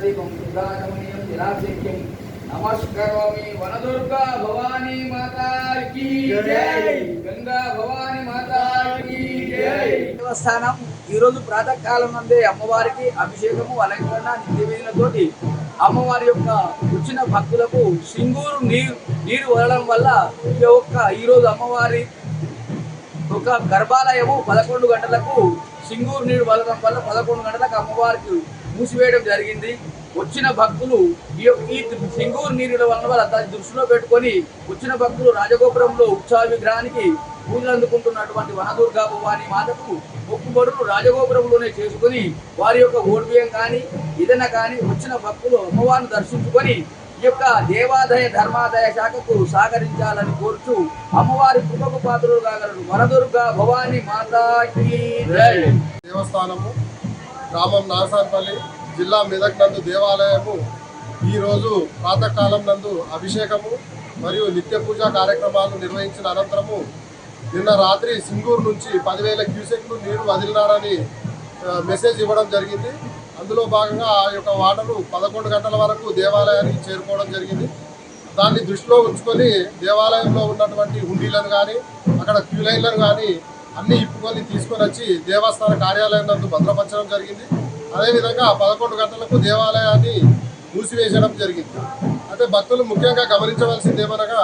నిరాజనదీపం సుధాగమనీయం జలాశక్యం. నమస్కరోమి వనదుర్గా భవానీ మాతాకి జై. గంగా భవానీ మాతాకి జై. దేవస్థానం. ఈ రోజు ప్రాతకాలం నందే అమ్మవారికి అభిషేకము అలంకరణ నిత్యవేదనతోటి అమ్మవారి యొక్క వచ్చిన భక్తులకు సింగూరు నీరు నీరు వదలడం వల్ల ఈ యొక్క ఈ రోజు అమ్మవారి ఒక గర్భాలయము పదకొండు గంటలకు సింగూరు నీరు వదలడం వల్ల పదకొండు గంటలకు అమ్మవారికి మూసివేయడం జరిగింది. వచ్చిన భక్తులు ఈ యొక్క ఈ సింగూరు నీరుల వలన వల్ల దాన్ని దృష్టిలో పెట్టుకొని వచ్చిన భక్తులు రాజగోపురంలో ఉత్సవ విగ్రహానికి పూజలు అందుకుంటున్నటువంటి వనదుర్గా భవాని మాతకు మొక్కుబడులు రాజగోపురంలోనే చేసుకుని వారి యొక్క ఓడిబియ్యం కానీ ఏదైనా కానీ వచ్చిన భక్తులు అమ్మవారిని దర్శించుకొని ఈ యొక్క దేవాదాయ ధర్మాదాయ శాఖకు సహకరించాలని కోరుచు అమ్మవారి కుటుంబ పాత్రలు కాగలరు వనదుర్గా భవాని మాతాకి దేవస్థానము గ్రామం నాగసాన్పల్లి జిల్లా మెదక్ నందు దేవాలయము ఈరోజు ప్రాతకాలం నందు అభిషేకము మరియు నిత్య పూజా కార్యక్రమాలు నిర్వహించిన అనంతరము నిన్న రాత్రి సింగూరు నుంచి పదివేల క్యూసెక్లు నీరు వదిలినారని మెసేజ్ ఇవ్వడం జరిగింది. అందులో భాగంగా ఆ యొక్క వాటరు పదకొండు గంటల వరకు దేవాలయానికి చేరుకోవడం జరిగింది. దాన్ని దృష్టిలో ఉంచుకొని దేవాలయంలో ఉన్నటువంటి హుండీలను కానీ అక్కడ క్యూ లైన్లను కానీ అన్ని ఇప్పుకొని తీసుకొని వచ్చి దేవస్థాన కార్యాలయం నందు భద్రపరచడం జరిగింది. అదేవిధంగా పదకొండు గంటలకు దేవాలయాన్ని మూసివేయడం జరిగింది. అయితే భక్తులు ముఖ్యంగా గమనించవలసింది ఏమనగా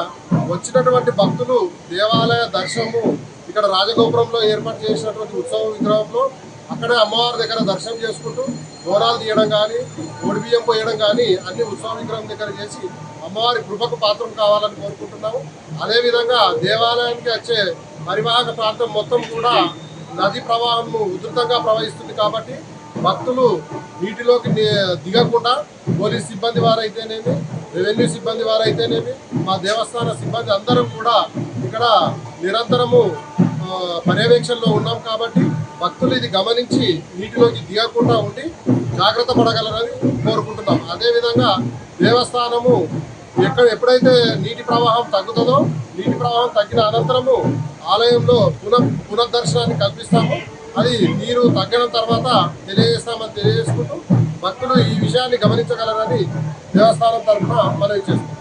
వచ్చినటువంటి భక్తులు దేవాలయ దర్శనము ఇక్కడ రాజగోపురంలో ఏర్పాటు చేసినటువంటి ఉత్సవ విగ్రహంలో అక్కడే అమ్మవారి దగ్గర దర్శనం చేసుకుంటూ బోనాలు తీయడం కానీ ఒడిబియ్యం పోయడం కానీ అన్ని ఉత్సవ విగ్రహం దగ్గర చేసి అమ్మవారి కృపకు పాత్రం కావాలని కోరుకుంటున్నాము. అదేవిధంగా దేవాలయానికి వచ్చే పరివాహక ప్రాంతం మొత్తం కూడా నది ప్రవాహము ఉధృతంగా ప్రవహిస్తుంది కాబట్టి భక్తులు నీటిలోకి దిగకుండా పోలీస్ సిబ్బంది వారైతేనేమి రెవెన్యూ సిబ్బంది వారైతేనేమి మా దేవస్థాన సిబ్బంది అందరం కూడా ఇక్కడ నిరంతరము పర్యవేక్షణలో ఉన్నాం కాబట్టి భక్తులు ఇది గమనించి నీటిలోకి దిగకుండా ఉండి జాగ్రత్త పడగలరని కోరుకుంటున్నాం. అదేవిధంగా దేవస్థానము ఎక్కడ ఎప్పుడైతే నీటి ప్రవాహం తగ్గుతుందో నీటి ప్రవాహం తగ్గిన అనంతరము ఆలయంలో పునః పునర్దర్శనాన్ని కల్పిస్తాము. అది నీరు తగ్గడం తర్వాత తెలియజేస్తామని తెలియజేసుకుంటూ భక్తులు ఈ విషయాన్ని గమనించగలరని దేవస్థానం తరఫున మనవి చేస్తున్నాం.